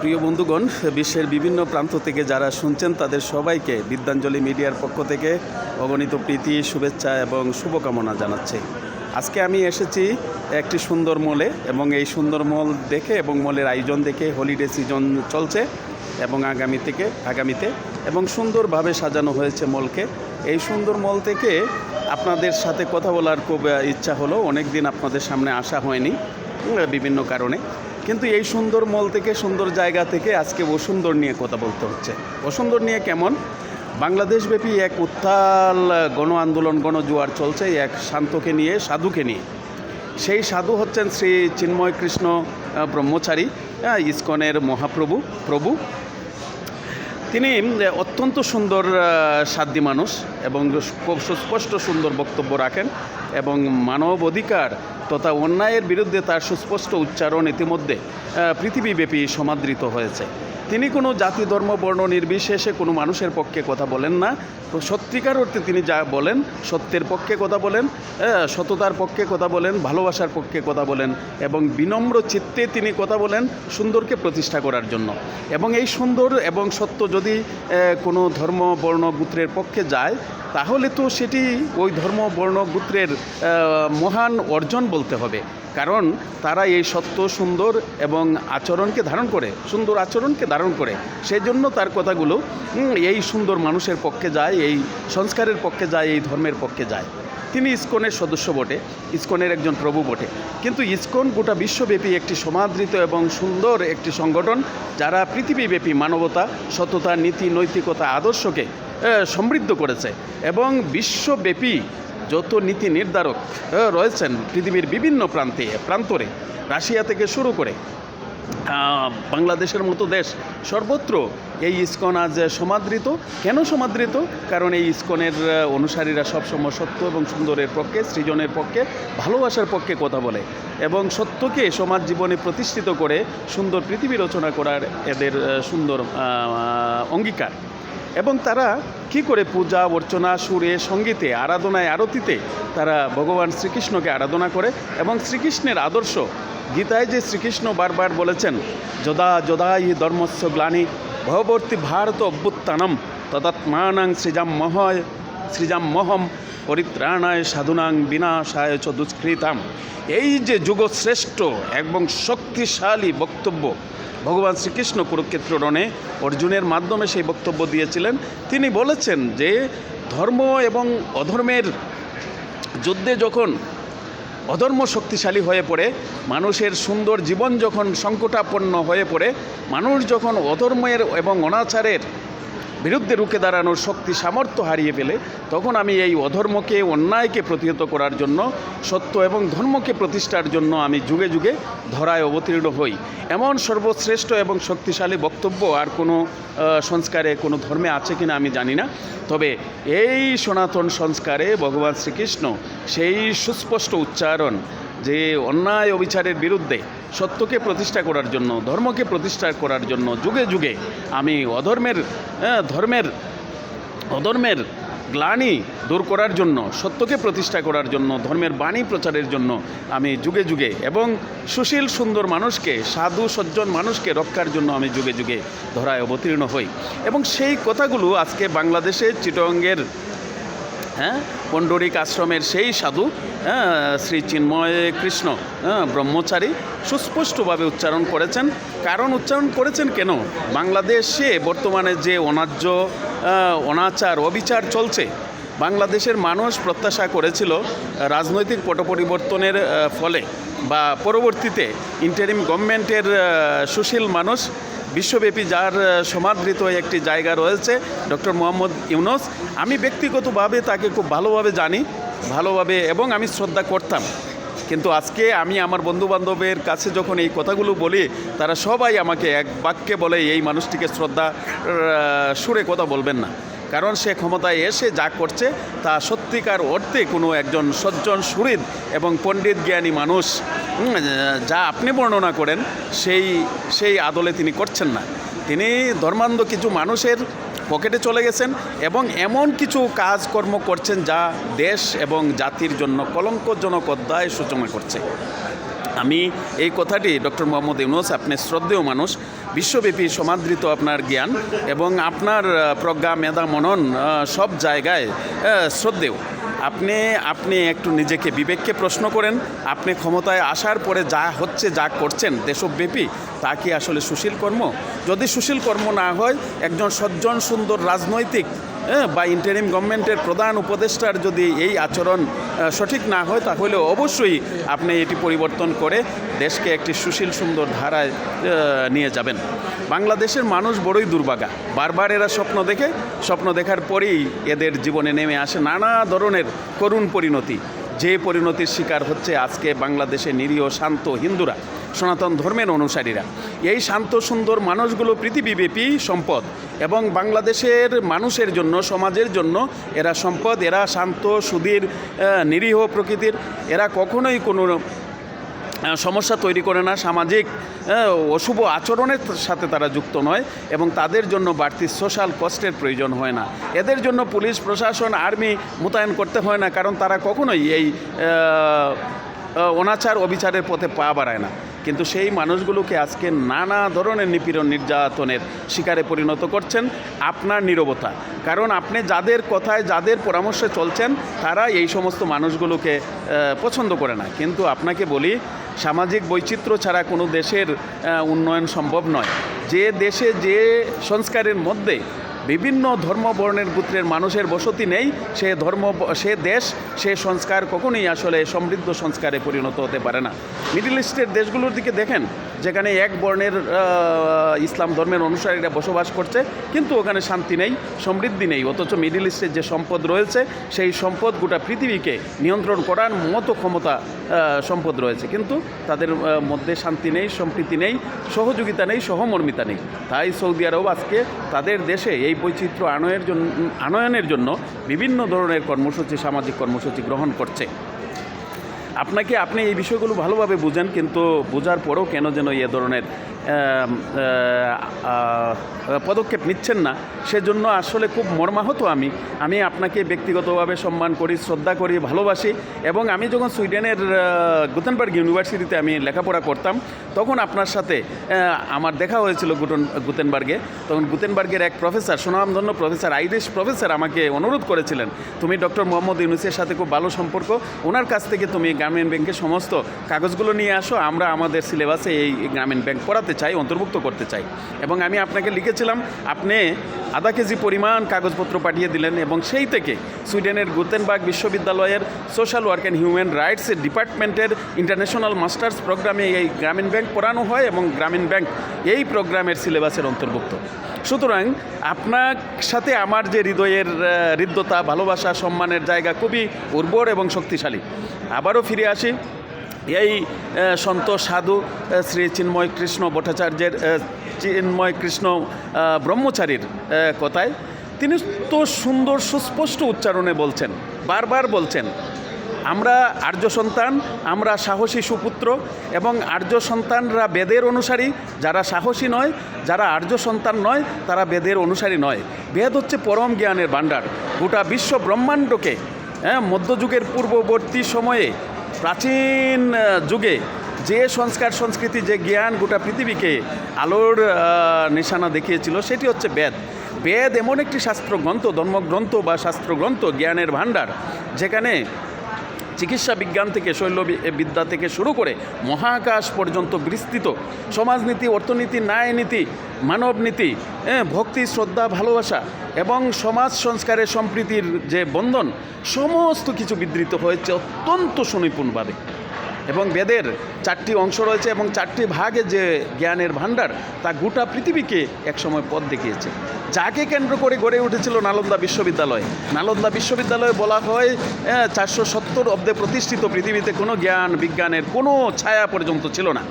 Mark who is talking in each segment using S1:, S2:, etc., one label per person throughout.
S1: প্রিয় বন্ধুগণ, বিশ্বের বিভিন্ন প্রান্ত থেকে যারা শুনছেন, তাদের সবাইকে বিদ্যাঞ্জলি মিডিয়ার পক্ষ থেকে অগণিত প্রীতি, শুভেচ্ছা এবং শুভকামনা জানাচ্ছি। আজকে আমি এসেছি একটি সুন্দর মলে এবং এই সুন্দর মল দেখে এবং মলের আয়োজন দেখে হলিডে সিজন চলছে এবং আগামী থেকে, আগামীতে এবং সুন্দরভাবে সাজানো হয়েছে মলকে। এই সুন্দর মল থেকে আপনাদের সাথে কথা বলার খুব ইচ্ছা হলো অনেক দিন আপনাদের সামনে আসা হয়নি, বিভিন্ন কারণে। কিন্তু এই সুন্দর মল থেকে সুন্দর জায়গা থেকে আজকে বসুন্দর নিয়ে কথা বলতে হচ্ছে। বসুন্দর নিয়ে কেমন? বাংলাদেশব্যাপী এক উত্তাল গণ আন্দোলন গণজোয়ার চলছে এক শান্তকে নিয়ে সাধুকে নিয়ে। সেই সাধু হচ্ছেন শ্রী চিন্ময় কৃষ্ণ ব্রহ্মচারী আহ, ইস্কনের মহাপ্রভু প্রভু। তিনি অত্যন্ত সুন্দর সাধ্যী মানুষ এবং খুব সুস্পষ্ট সুন্দর বক্তব্য রাখেন। এবং মানব অধিকার তথা অন্যায়ের বিরুদ্ধে তার সুস্পষ্ট উচ্চারণ ইতিমধ্যে পৃথিবীব্যাপী সমাদৃত হয়েছে। তিনি কোনো জাতি, ধর্ম, বর্ণ নির্বিশেষে কোনো মানুষের পক্ষে কথা বলেন না। তো সত্যিকার অর্থে তিনি যা বলেন, সত্যের পক্ষে কথা বলেন সততার পক্ষে কথা বলেন, ভালোবাসার পক্ষে কথা বলেন এবং বিনম্র চিত্তে তিনি কথা বলেন সুন্দরকে প্রতিষ্ঠা করার জন্য। এবং এই সুন্দর এবং সত্য যদি কোনো ধর্ম, বর্ণ, গোত্রের পক্ষে যায়, তাহলে তো সেটি ওই ধর্ম, বর্ণ, গোত্রের মহান অর্জন বলতে হবে। কারণ তারা এই সত্য, সুন্দর এবং আচরণকে ধারণ করে, সুন্দর আচরণকে ধারণ করে। সেই জন্য তার কথাগুলো এই সুন্দর মানুষের পক্ষে যায়, এই সংস্কারের পক্ষে যায়, এই ধর্মের পক্ষে যায়। তিনি ইসকনের সদস্য বটে, ইসকনের একজন প্রভু বটে। কিন্তু ইসকন গোটা বিশ্বব্যাপী একটি সমাদৃত এবং সুন্দর একটি সংগঠন, যারা পৃথিবীব্যাপী মানবতা, সততা, নীতি, নৈতিকতা, আদর্শকে সমৃদ্ধ করেছে। এবং বিশ্বব্যাপী যত নীতি নির্ধারক রয়েছেন পৃথিবীর বিভিন্ন প্রান্তে, প্রান্তরে, রাশিয়া থেকে শুরু করে বাংলাদেশের মতো দেশ। সর্বত্র এই ইস্কন আজ সমাদৃত। কেন সমাদৃত? কারণ এই ইস্কনের অনুসারীরা সবসময় সত্য এবং সুন্দরের পক্ষে, সৃজনের পক্ষে, ভালোবাসার পক্ষে কথা বলে এবং সত্যকে সমাজ জীবনে প্রতিষ্ঠিত করে সুন্দর পৃথিবী রচনা করার এদের সুন্দর অঙ্গীকার। এবং তারা কি করে পূজা, অর্চনা, সুরে, সঙ্গীতে, আরাধনায়, আরতিতে তারা ভগবান শ্রীকৃষ্ণকে আরাধনা করে এবং শ্রীকৃষ্ণের আদর্শ গীতায় যে শ্রীকৃষ্ণ বারবার বলেছেন, যদা যদা ই ধর্মস্য গ্লানি, ভবর্তী ভারত অভ্যুত্থানম, তদাত্মানাং সৃজাম মহয়, সৃজাম মহম, পরিত্রাণায় সাধুনাং বিনাশায় চ দুষ্কৃতাম। এই যে যুগশ্রেষ্ঠ এবং শক্তিশালী বক্তব্য ভগবান শ্রীকৃষ্ণ কুরুক্ষেত্র রণে অর্জুনের মাধ্যমে সেই বক্তব্য দিয়েছিলেন। তিনি বলেছেন যে, ধর্ম এবং অধর্মের যুদ্ধে যখন অধর্ম শক্তিশালী হয়ে পড়ে, মানুষের সুন্দর জীবন যখন সংকটাপন্ন হয়ে পড়ে, মানুষ যখন অধর্মের এবং অনাচারের বিরুদ্ধে রুখে দাঁড়ানোর শক্তি, সামর্থ্য হারিয়ে ফেলে, তখন আমি এই অধর্মকে, অন্যায়কে প্রতিহত করার জন্য, সত্য এবং ধর্মকে প্রতিষ্ঠার জন্য আমি যুগে যুগে ধরায় অবতীর্ণ হই। এমন সর্বশ্রেষ্ঠ এবং শক্তিশালী বক্তব্য আর কোনো সংস্কারে কোনো ধর্মে আছে কিনা আমি জানি না। তবে এই সনাতন সংস্কারে ভগবান শ্রীকৃষ্ণ সেই সুস্পষ্ট উচ্চারণ যে অন্যায় অবিচারের বিরুদ্ধে সত্যকে প্রতিষ্ঠা করার জন্য ধর্মকে প্রতিষ্ঠা করার জন্য যুগে যুগে আমি অধর্মের হ্যাঁ, ধর্মের অধর্মের গ্লানি দূর করার জন্য সত্যকে প্রতিষ্ঠা করার জন্য ধর্মের বাণী প্রচারের জন্য আমি যুগে যুগে এবং সুশীল সুন্দর মানুষকে সাধু সজ্জন মানুষকে রক্ষার জন্য আমি যুগে যুগে ধরায় অবতীর্ণ হই। এবং সেই কথাগুলো আজকে বাংলাদেশের চিটঙ্গের হ্যাঁ পণ্ডরিক আশ্রমের সেই সাধু শ্রী চিন্ময় কৃষ্ণ হ্যাঁ ব্রহ্মচারী সুস্পষ্টভাবে উচ্চারণ করেছেন। কারণ উচ্চারণ করেছেন কেন? বাংলাদেশে বর্তমানে যে অনার্য অনাচার, অবিচার চলছে, বাংলাদেশের মানুষ প্রত্যাশা করেছিল রাজনৈতিক পট পরিবর্তনের ফলে বা পরবর্তীতে ইন্টারিম গভর্নমেন্টের সুশীল মানুষ, বিশ্বব্যাপী যার সমাদৃত একটি জায়গা রয়েছে, ডক্টর মোহাম্মদ ইউনুস। আমি ব্যক্তিগতভাবে তাকে খুব ভালোভাবে জানি ভালোভাবে এবং আমি শ্রদ্ধা করতাম। কিন্তু আজকে আমি আমার বন্ধু বান্ধবের কাছে যখন এই কথাগুলো বলি, তারা সবাই আমাকে এক বাক্যে বলে, এই মানুষটিকে শ্রদ্ধা সুরে কথা বলবেন না। কারণ সে ক্ষমতায় এসে যা করছে, তা সত্যিকার অর্থে কোনো একজন সজ্জন সুহৃদ এবং পণ্ডিত জ্ঞানী মানুষ যা আপনি বর্ণনা করেন, সেই সেই আদলে তিনি করছেন না। তিনি ধর্মান্ধ কিছু মানুষের পকেটে চলে গেছেন এবং এমন কিছু কাজকর্ম করছেন যা দেশ এবং জাতির জন্য কলঙ্কজনক অধ্যায় সূচনা করছে। আমি এই কথাটি ডক্টর মোহাম্মদ ইউনুস, আপনি শ্রদ্ধেয় মানুষ, বিশ্বব্যাপী সমাদৃত আপনার জ্ঞান এবং আপনার প্রজ্ঞা, মেধা, মনন সব জায়গায় শ্রদ্ধেয়। আপনি আপনি একটু নিজেকে বিবেককে প্রশ্ন করেন। আপনি ক্ষমতায় আসার পরে যা হচ্ছে, যা করছেন, দেশব্যাপী, তা কি আসলে সুশীল কর্ম? যদি সুশীল কর্ম না হয়, একজন সজ্জন সুন্দর রাজনৈতিক বা ইন্টারিম গভর্নমেন্টের প্রধান উপদেষ্টার যদি এই আচরণ সঠিক না হয়, তাহলে অবশ্যই আপনি এটি পরিবর্তন করে দেশকে একটি সুশীল, সুন্দর ধারায় নিয়ে যাবেন। বাংলাদেশের মানুষ বড়ই দুর্ভাগা বারবার এরা স্বপ্ন দেখে, স্বপ্ন দেখার পরেই এদের জীবনে নেমে আসে নানা ধরনের করুণ পরিণতি। যে পরিণতির শিকার হচ্ছে আজকে বাংলাদেশে নিরীহ শান্ত হিন্দুরা, সনাতন ধর্মের অনুসারীরা। এই শান্ত সুন্দর মানুষগুলো পৃথিবীব্যাপী সম্পদ এবং বাংলাদেশের মানুষের জন্য, সমাজের জন্য এরা সম্পদ, এরা শান্ত সুধীর নিরীহ প্রকৃতির। এরা কখনোই কোনো সমস্যা তৈরি করে না, সামাজিক অশুভ আচরণের সাথে তারা যুক্ত নয় এবং তাদের জন্য বাড়তি সোশ্যাল কষ্টের প্রয়োজন হয় না। এদের জন্য পুলিশ, প্রশাসন, আর্মি মোতায়েন করতে হয় না, কারণ তারা কখনোই এই অনাচার অবিচারের পথে পা বাড়ায় না। কিন্তু সেই মানুষগুলোকে আজকে নানা ধরনের নিপীড়ন নির্যাতনের শিকারে পরিণত করছেন আপনার নীরবতা। কারণ আপনি যাদের কথায়, যাদের পরামর্শে চলছেন, তারা এই সমস্ত মানুষগুলোকে পছন্দ করে না। কিন্তু আপনাকে বলি, সামাজিক বৈচিত্র্য ছাড়া কোনো দেশের উন্নয়ন সম্ভব নয়। যে দেশে যে সংস্কারের মধ্যে বিভিন্ন ধর্ম বর্ণের গোত্রের মানুষের বসতি নেই। সে ধর্ম, সে দেশ, সে সংস্কার কখনোই আসলে সমৃদ্ধ সংস্কারে পরিণত হতে পারে না। মিডল ইস্টের দেশগুলোর দিকে দেখেন, যেখানে এক বর্ণের ইসলাম ধর্মের অনুসারীরা বসবাস করছে, কিন্তু ওখানে শান্তি নেই, সমৃদ্ধি নেই। অথচ মিডল ইস্টের যে সম্পদ রয়েছে, সেই সম্পদ গোটা পৃথিবীকে নিয়ন্ত্রণ করার মতো ক্ষমতা সম্পদ রয়েছে। কিন্তু তাদের মধ্যে শান্তি নেই, সম্প্রীতি নেই, সহযোগিতা নেই, সহমর্মিতা নেই। তাই সৌদি আরব আজকে তাদের দেশে এই বৈচিত্র্য আনয়ের জন্য আনয়নের জন্য বিভিন্ন ধরনের কর্মসূচি সামাজিক কর্মসূচি গ্রহণ করছে। আপনাকে আপনি এই বিষয়গুলো ভালোভাবে বুঝেন, কিন্তু বোঝার পরেও কেন যেন এ ধরনের পদক্ষেপ নিচ্ছেন না। সেজন্য আসলে খুব মর্মাহত আমি। আমি আপনাকে ব্যক্তিগতভাবে সম্মান করি, শ্রদ্ধা করি, ভালোবাসি এবং আমি যখন সুইডেনের গুতেনবার্গ ইউনিভার্সিটিতে আমি লেখাপড়া করতাম, তখন আপনার সাথে আমার দেখা হয়েছিল গুটন, গুতেনবার্গে। তখন গুতেনবার্গের এক প্রফেসর, সুনামধন্য প্রফেসর, আইরিশ প্রফেসর আমাকে অনুরোধ করেছিলেন, তুমি ডক্টর মোহাম্মদ ইউনুসের সাথে খুব ভালো সম্পর্ক, ওনার কাছ থেকে তুমি গ্রামীণ ব্যাংকের সমস্ত কাগজগুলো নিয়ে আসো, আমরা আমাদের সিলেবাসে এই গ্রামীণ ব্যাংক পড়াতে চাই, অন্তর্ভুক্ত করতে চাই। এবং আমি আপনাকে লিখেছিলাম, আপনি আধা কেজি পরিমাণ কাগজপত্র পাঠিয়ে দিলেন এবং সেই থেকে সুইডেনের গুতেনবার্গ বিশ্ববিদ্যালয়ের social work and human rights ডিপার্টমেন্টের ইন্টারন্যাশনাল মাস্টার্স প্রোগ্রামে এই গ্রামীণ ব্যাংক পড়ানো হয় এবং গ্রামীণ ব্যাংক এই প্রোগ্রামের সিলেবাসের অন্তর্ভুক্ত। সুতরাং আপনার সাথে আমার যে হৃদয়ের হৃদ্যতা, ভালোবাসা, সম্মানের জায়গা খুবই উর্বর এবং শক্তিশালী। আবারও ফিরে আসি। এই সন্ত সাধু শ্রী চিন্ময় কৃষ্ণ ভট্টাচার্যের চিন্ময় কৃষ্ণ ব্রহ্মচারীর কথায়। তিনি তো সুন্দর সুস্পষ্ট উচ্চারণে বলছেন, বারবার বলছেন, আমরা আর্য সন্তান, আমরা সাহসী সুপুত্র এবং আর্য সন্তানরা বেদের অনুসারী, যারা সাহসী নয়, যারা আর্য সন্তান নয়, তারা বেদের অনুসারী নয়। বেদ হচ্ছে পরম জ্ঞানের ভাণ্ডার। গোটা বিশ্ব ব্রহ্মাণ্ডকে হ্যাঁ মধ্যযুগের পূর্ববর্তী সময়ে প্রাচীন যুগে যে সংস্কার সংস্কৃতি, যে জ্ঞান গোটা পৃথিবীকে আলোর নিশানা দেখিয়েছিল, সেটি হচ্ছে বেদ। বেদ এমন একটি শাস্ত্রগ্রন্থ, ধর্মগ্রন্থ বা শাস্ত্রগ্রন্থ, জ্ঞানের ভাণ্ডার, যেখানে চিকিৎসা বিজ্ঞান থেকে, শৈল বিদ্যা থেকে শুরু করে মহাকাশ পর্যন্ত বিস্তৃত। সমাজনীতি, অর্থনীতি, ন্যায়নীতি, মানবনীতি ভক্তি, শ্রদ্ধা, ভালোবাসা এবং সমাজ সংস্কারের সম্প্রীতির যে বন্ধন, সমস্ত কিছু বিধৃত হয়েছে অত্যন্ত সুনিপুণভাবে এবং বেদের চারটি অংশ রয়েছে এবং চারটি ভাগে যে জ্ঞানের ভাণ্ডার তা গোটা পৃথিবীকে একসময় পথ দেখিয়েছে। যাকে কেন্দ্র করে গড়ে উঠেছিল নালন্দা বিশ্ববিদ্যালয়। নালন্দা বিশ্ববিদ্যালয়ে বলা হয় চারশো সত্তর অব্দে প্রতিষ্ঠিত পৃথিবীতে কোনো জ্ঞান বিজ্ঞানের কোনো ছায়া পর্যন্ত ছিল না।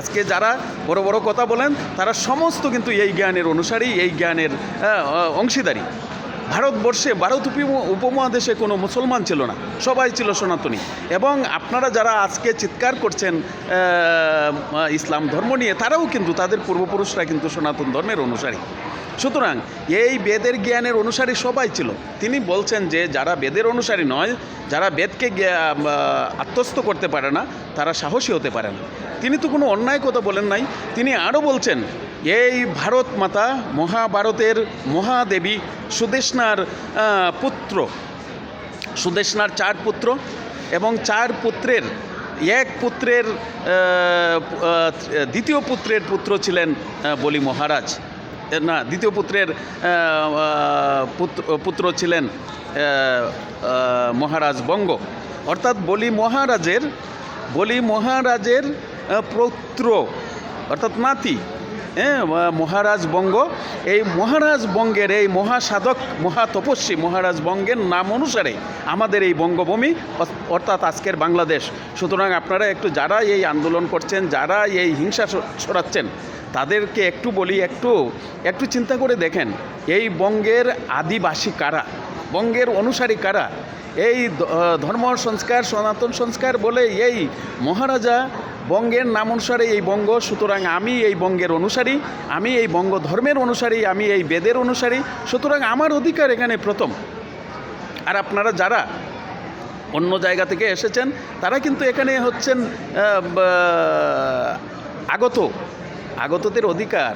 S1: আজকে যারা বড় বড় কথা বলেন তারা সমস্ত কিন্তু এই জ্ঞানের অনুসারী এই জ্ঞানের আহ, অংশীদারি। ভারতবর্ষে, ভারত উপম- উপমহাদেশে কোনো মুসলমান ছিল না। সবাই ছিল সনাতনী। এবং আপনারা যারা আজকে চিৎকার করছেন ইসলাম ধর্ম নিয়ে, তারাও কিন্তু, তাদের পূর্বপুরুষরা কিন্তু সনাতন ধর্মের অনুসারী। সুতরাং, এই বেদের জ্ঞানের অনুসারী সবাই ছিল। তিনি বলছেন যে, যারা বেদের অনুসারী নয়, যারা বেদকে আত্মস্থ করতে পারে না, তারা সাহসী হতে পারে না। তিনি তো কোনো অন্যায় কথা বলেন নাই। তিনি আরও বলছেন এই ভারত মাতা মহাভারতের মহাদেবী সুদেষ্ণার পুত্র। সুদেষ্ণার চার পুত্র এবং চার পুত্রের, এক পুত্রের দ্বিতীয় পুত্রের পুত্র ছিলেন বলি মহারাজ। না, দ্বিতীয় পুত্রের পুত্র পুত্র ছিলেন মহারাজ বঙ্গ। অর্থাৎ বলি মহারাজের বলি মহারাজের পুত্র, অর্থাৎ নাতি। হ্যাঁ মহারাজ বঙ্গ। এই মহারাজ বঙ্গের এই মহাসাধক মহাতপস্বী মহারাজ বঙ্গের নাম অনুসারে আমাদের এই বঙ্গভূমি অর্থাৎ আজকের বাংলাদেশ। সুতরাং আপনারা একটু যারা এই আন্দোলন করছেন, যারা এই হিংসা ছড়াচ্ছেন, তাদেরকে একটু বলি, একটু একটু চিন্তা করে দেখেন, এই বঙ্গের আদিবাসী কারা? বঙ্গের অনুসারী কারা? এই ধর্ম সংস্কার, সনাতন সংস্কার বলে এই মহারাজা বঙ্গের নাম অনুসারে এই বঙ্গ, সুতরাং আমি এই বঙ্গের অনুসারী, আমি এই বঙ্গ ধর্মের অনুসারী, আমি এই বেদের অনুসারী, সুতরাং আমার অধিকার এখানে প্রথম। আর আপনারা যারা অন্য জায়গা থেকে এসেছেন, তারা কিন্তু এখানে হচ্ছেন আগত, আগতদের অধিকার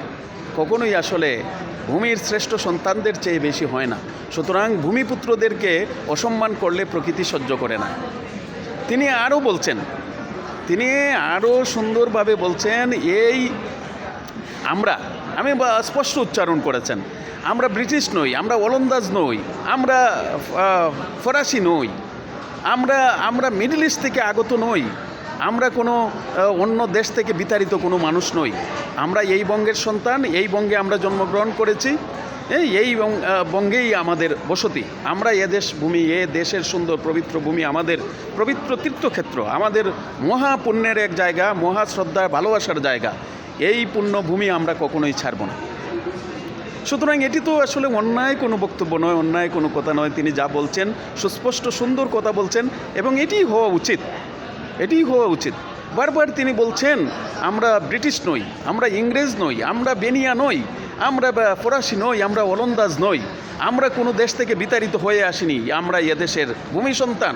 S1: কখনোই আসলে ভূমির শ্রেষ্ঠ সন্তানদের চেয়ে বেশি হয় না। সুতরাং ভূমিপুত্রদেরকে অসম্মান করলে প্রকৃতি সহ্য করে না। তিনি আরও বলছেন তিনি আরও সুন্দরভাবে বলছেন, এই আমরা, আমি স্পষ্ট উচ্চারণ করেছেন, আমরা ব্রিটিশ নই, আমরা ওলন্দাজ নই, আমরা ফরাসি নই, আমরা আমরা মিডল ইস্ট থেকে আগত নই, আমরা কোনো অন্য দেশ থেকে বিতাড়িত কোনো মানুষ নই, আমরা এই বঙ্গের সন্তান, এই বঙ্গে আমরা জন্মগ্রহণ করেছি এই এই বঙ্গেই আমাদের বসতি। আমরা এদেশ ভূমি, এ দেশের সুন্দর পবিত্র ভূমি, আমাদের পবিত্র তীর্থক্ষেত্র, আমাদের মহা পুণ্যের এক জায়গা মহা শ্রদ্ধা ভালোবাসার জায়গা। এই পুণ্যভূমি আমরা কখনোই ছাড়ব না। সুতরাং এটি তো আসলে অন্যায় কোনো বক্তব্য নয়, অন্যায় কোনো কথা নয়। তিনি যা বলছেন, সুস্পষ্ট, সুন্দর কথা বলছেন এবং এটিই হওয়া উচিত। এটিই হওয়া উচিত। বারবার তিনি বলছেন, আমরা ব্রিটিশ নই, আমরা ইংরেজ নই, আমরা বেনিয়া নই। আমরা ফরাসি নই, আমরা ওলন্দাজ নই। আমরা কোনো দেশ থেকে বিতাড়িত হয়ে আসিনি, আমরা এদেশের ভূমি সন্তান।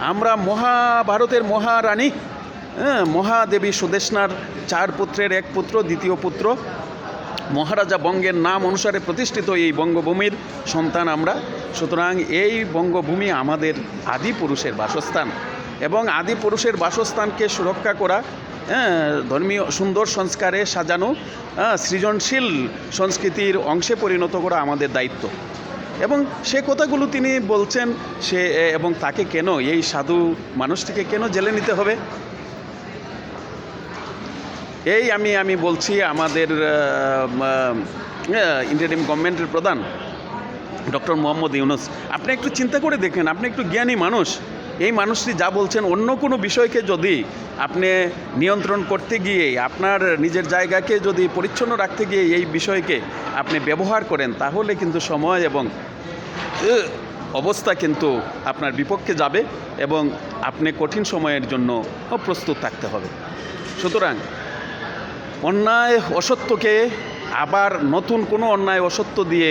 S1: আমরা মহাভারতের মহারানী হ্যাঁ মহাদেবী সুদেষ্ণার চার পুত্রের এক পুত্র, দ্বিতীয় পুত্র। মহারাজা বঙ্গের নাম অনুসারে প্রতিষ্ঠিত এই বঙ্গভূমির সন্তান আমরা। সুতরাং এই বঙ্গভূমি আমাদের আদি পুরুষের বাসস্থান। এবং আদি পুরুষের বাসস্থানকে সুরক্ষা করা ধর্মীয় সুন্দর সংস্কারে সাজানো হ্যাঁ, সৃজনশীল সংস্কৃতির অংশে পরিণত করা আমাদের দায়িত্ব। এবং সে কথাগুলো তিনি বলছেন সে এবং তাকে কেন এই সাধু মানুষটিকে কেন জেলে নিতে হবে? এই আমি আমি বলছি আমাদের ইন্টারিম গভর্নমেন্টের প্রধান ডক্টর মোহাম্মদ ইউনুস। আপনি একটু চিন্তা করে দেখেন আপনি একটু জ্ঞানী মানুষ। এই মানুষটি যা বলছেন অন্য কোনো বিষয়কে যদি আপনি নিয়ন্ত্রণ করতে গিয়ে, আপনার নিজের জায়গাকে যদি পরিচ্ছন্ন রাখতে গিয়ে এই বিষয়কে আপনি ব্যবহার করেন, তাহলে কিন্তু সময় এবং অবস্থা কিন্তু আপনার বিপক্ষে যাবে এবং আপনি কঠিন সময়ের জন্য প্রস্তুত থাকতে হবে। সুতরাং অন্যায়, অসত্যকে আবার নতুন কোনো অন্যায় অসত্য দিয়ে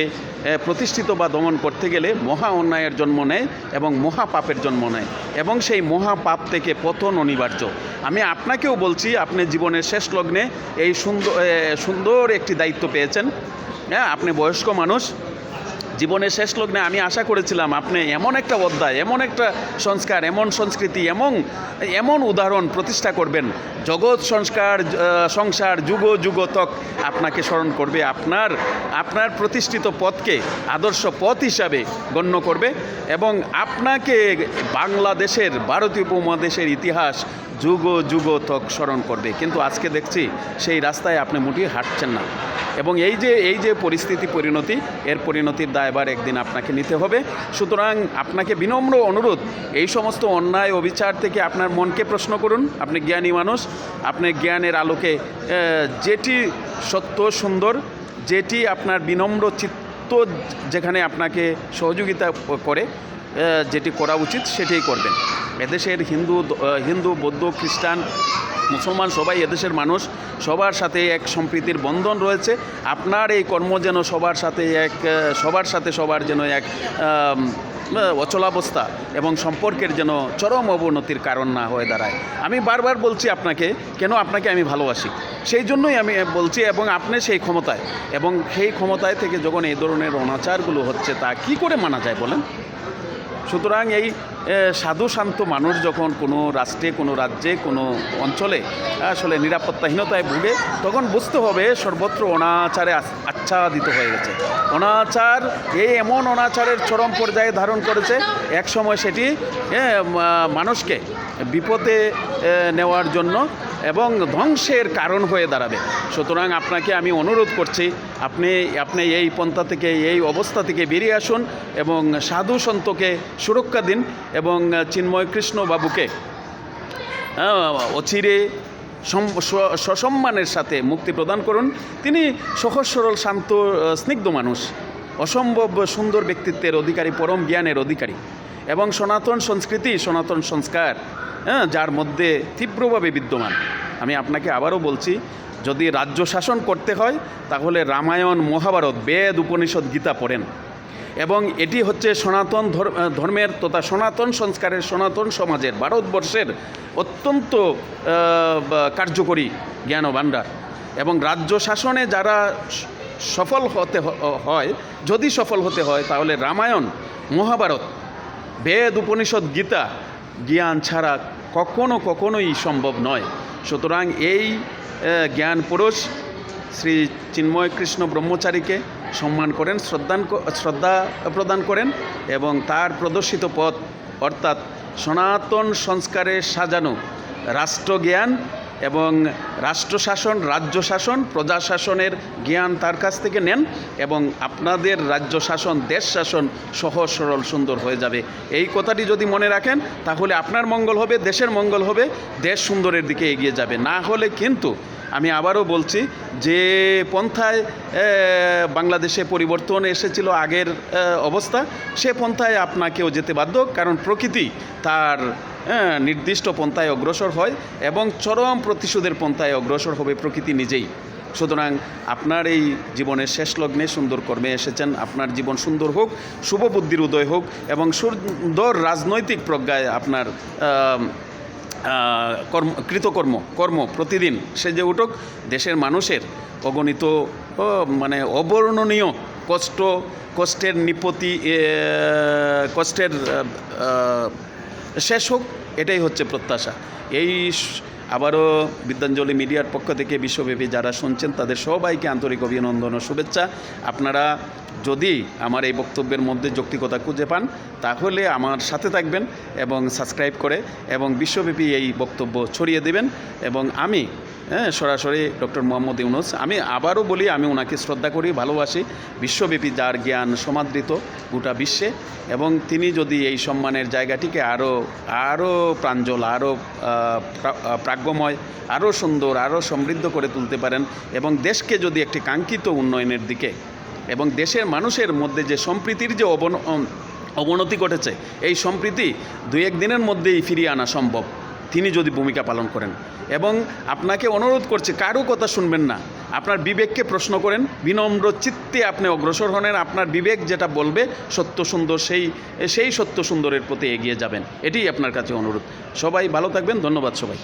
S1: প্রতিষ্ঠিত বা দমন করতে গেলে মহা অন্যায়ের জন্ম নেয় এবং মহা পাপের জন্ম নেয় এবং সেই মহা পাপ থেকে পতন অনিবার্য। আমি আপনাকেও বলছি, আপনি জীবনের শেষ লগ্নে এই সুন্দর সুন্দর একটি দায়িত্ব পেয়েছেন। হ্যাঁ আপনি বয়স্ক মানুষ জীবনের শেষ লগ্নে আমি আশা করেছিলাম আপনি এমন একটা অধ্যায়, এমন একটা সংস্কার, এমন সংস্কৃতি, এমন এমন উদাহরণ প্রতিষ্ঠা করবেন। জগৎ সংস্কার সংসার যুগ যুগতক আপনাকে স্মরণ করবে, আপনার আপনার প্রতিষ্ঠিত পথকে আদর্শ পথ হিসাবে গণ্য করবে এবং আপনাকে বাংলাদেশের, ভারতীয় উপমহাদেশের ইতিহাস যুগ যুগতক স্মরণ করবে। কিন্তু আজকে দেখছি সেই রাস্তায় আপনি মুটিয়ে হাঁটছেন না। এবং এই যে এই যে পরিস্থিতি পরিণতি, এর পরিণতির দায়ভার একদিন আপনাকে নিতে হবে। সুতরাং আপনাকে বিনম্র অনুরোধ, এই সমস্ত অন্যায় অবিচার থেকে আপনার মনকে প্রশ্ন করুন। আপনি জ্ঞানী মানুষ, আপনি জ্ঞানের আলোকে যেটি সত্য সুন্দর, যেটি আপনার বিনম্র চিত্ত যেখানে আপনাকে সহযোগিতা করে যেটি করা উচিত সেটাই করবেন। এদেশের হিন্দু হিন্দু, বৌদ্ধ, খ্রিস্টান, মুসলমান সবাই এদেশের মানুষ, সবার সাথে এক সম্প্রীতির বন্ধন রয়েছে। আপনার এই কর্ম যেন সবার সাথে এক, সবার সাথে সবার যেন এক অচলাবস্থা এবং সম্পর্কের যেন চরম অবনতির কারণ না হয়ে দাঁড়ায়। আমি বারবার বলছি আপনাকে, কেন আপনাকে আমি ভালোবাসি? সেই জন্যই আমি বলছি এবং আপনি সেই ক্ষমতায়, এবং সেই ক্ষমতায় থেকে যখন এই ধরনের অনাচারগুলো হচ্ছে, তা কি করে মানা যায় বলেন? সুতরাং এই সাধু শান্ত মানুষ যখন কোনো রাষ্ট্রে, কোনো রাজ্যে, কোনো অঞ্চলে, আসলে নিরাপত্তাহীনতায় ভুগে, তখন বুঝতে হবে সর্বত্র অনাচারে আচ্ছাদিত হয়ে গেছে। অনাচার, এই এমন অনাচারের চরম পর্যায়ে ধারণ করেছে, এক সময় সেটি মানুষকে বিপদে নেওয়ার জন্য এবং ধ্বংসের কারণ হয়ে দাঁড়াবে। সুতরাং আপনাকে আমি অনুরোধ করছি, আপনি আপনি এই পন্থা থেকে, এই অবস্থা থেকে বেরিয়ে আসুন এবং সাধু সন্তকে সুরক্ষা দিন এবং চিন্ময় কৃষ্ণ বাবুকে অচিরে সম- সসম্মানের সাথে মুক্তি প্রদান করুন। তিনি সহজ, সরল, শান্ত স্নিগ্ধ মানুষ, অসম্ভব সুন্দর ব্যক্তিত্বের অধিকারী, পরম জ্ঞানের অধিকারী এবং সনাতন সংস্কৃতি, সনাতন সংস্কার। হ্যাঁ যার মধ্যে তীব্রভাবে বিদ্যমান। আমি আপনাকে আবারও বলছি, যদি রাজ্য শাসন করতে হয়, তাহলে রামায়ণ, মহাভারত বেদ, উপনিষদ, গীতা পড়েন। এবং এটি হচ্ছে সনাতন ধর- ধর্মের তথা সনাতন সংস্কারের সনাতন সমাজের, ভারতবর্ষের অত্যন্ত কার্যকরী জ্ঞান ভাণ্ডার এবং রাজ্য শাসনে যারা সফল হতে হয়, যদি সফল হতে হয়, তাহলে রামায়ণ, মহাভারত, বেদ, উপনিষদ, গীতা জ্ঞান ছাড়া কখনো কখনোই সম্ভব নয়। সুতরাং এই জ্ঞান পুরুষ শ্রী চিন্ময় কৃষ্ণ ব্রহ্মচারীকে সম্মান করেন, শ্রদ্ধান শ্রদ্ধা প্রদান করেন এবং তার প্রদর্শিত পথ অর্থাৎ সনাতন সংস্কারে সাজানো রাষ্ট্রজ্ঞান এবং রাষ্ট্রশাসন রাজ্য শাসন প্রজা শাসনের জ্ঞান তার কাছ থেকে নেন এবং আপনাদের রাজ্য শাসন দেশ শাসন সহজ সরল সুন্দর হয়ে যাবে। এই কথাটি যদি মনে রাখেন, তাহলে আপনার মঙ্গল হবে, দেশের মঙ্গল হবে, দেশ সুন্দরের দিকে এগিয়ে যাবে। না হলে কিন্তু আমি আবারও বলছি যে পন্থায় বাংলাদেশে পরিবর্তন এসেছিল আগের অবস্থা। সে পন্থায় আপনাকেও যেতে বাধ্য, কারণ প্রকৃতি তার নির্দিষ্ট পন্থায় অগ্রসর হয় এবং চরম প্রতিশোধের পন্থায় অগ্রসর হবে প্রকৃতি নিজেই। সুতরাং আপনার এই জীবনের শেষ লগ্নে সুন্দর কর্মে এসেছেন, আপনার জীবন সুন্দর হোক, শুভ বুদ্ধির উদয় হোক এবং সুন্দর রাজনৈতিক প্রজ্ঞায় আপনার কর্ম, কৃতকর্ম, কর্ম প্রতিদিন সে যে উঠুক। দেশের মানুষের অগণিত মানে অবর্ণনীয় কষ্ট, কষ্টের নিপতি কষ্টের শেষ হোক, এটাই হচ্ছে প্রত্যাশা। এই আবারও বিদ্যাঞ্জলি মিডিয়ার পক্ষ থেকে বিশ্বব্যাপী যারা শুনছেন, তাদের সবাইকে আন্তরিক অভিনন্দন ও শুভেচ্ছা। আপনারা যদি আমার এই বক্তব্যের মধ্যে যৌক্তিকতা খুঁজে পান, তাহলে আমার সাথে থাকবেন এবং সাবস্ক্রাইব করে এবং বিশ্বব্যাপী এই বক্তব্য ছড়িয়ে দেবেন এবং আমি হ্যাঁ সরাসরি ডক্টর মোহাম্মদ ইউনুস, আমি আবারও বলি, আমি ওনাকে শ্রদ্ধা করি, ভালোবাসি। বিশ্বব্যাপী যার জ্ঞান সমাদৃত গোটা বিশ্বে এবং তিনি যদি এই সম্মানের জায়গাটিকে আরও আরও প্রাঞ্জল আরও প্রাজ্ঞময় আরও সুন্দর আরও সমৃদ্ধ করে তুলতে পারেন এবং দেশকে যদি একটি কাঙ্ক্ষিত উন্নয়নের দিকে এবং দেশের মানুষের মধ্যে যে সম্প্রীতির যে অবন অবনতি ঘটেছে, এই সম্প্রীতি দুই এক দিনের মধ্যেই ফিরিয়ে আনা সম্ভব। তিনি যদি ভূমিকা পালন করেন। এবং আপনাকে অনুরোধ করছে, কারও কথা শুনবেন না। আপনার বিবেককে প্রশ্ন করেন, বিনম্র চিত্তে আপনি অগ্রসর হন, আপনার বিবেক যেটা বলবে সত্য সুন্দর, সেই সেই সত্য সুন্দরের প্রতি এগিয়ে যাবেন। এটাই আপনার কাছে অনুরোধ। সবাই ভালো থাকবেন, ধন্যবাদ সবাই